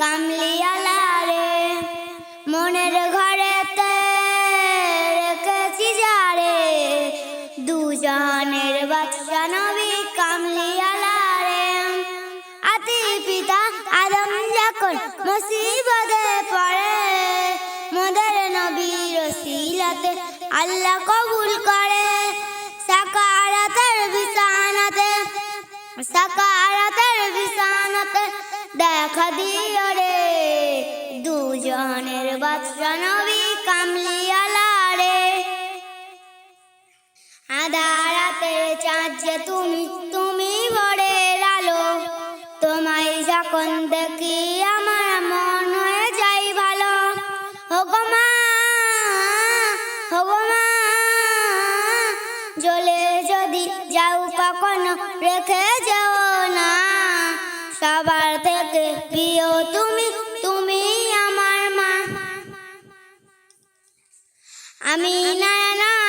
কামলিয়ালা রে মনের ঘরেতে রেখেছি যারে। দুজনের বাচ্চা নবী কামলিয়ালা রে আতি পিতা আদম যখন মুসিবতে পড়ে, মোদের নবীর সিলাতে আল্লাহ কবুল করে। সাকারাতের বিছানাতে, সাকারাতের দেখা দিও রে। দুজনের বাচ্চা নবী কামলিয়ালা রে আধারাতে চাঁদ যে তুমি তুমি ভোরের আলো। তোমায় যখন দেখি আমার মন হয়ে যাই ভালো। হোগো মা হোগো মা যদি যাও কখনো রেখে থেকে প্রিয় তুমি তুমি আমার মা। আমি না না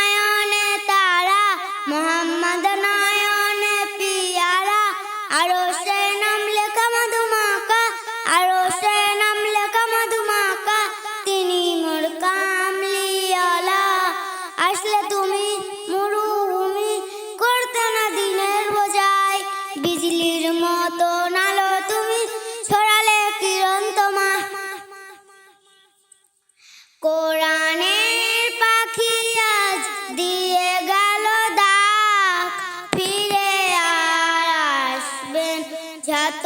যত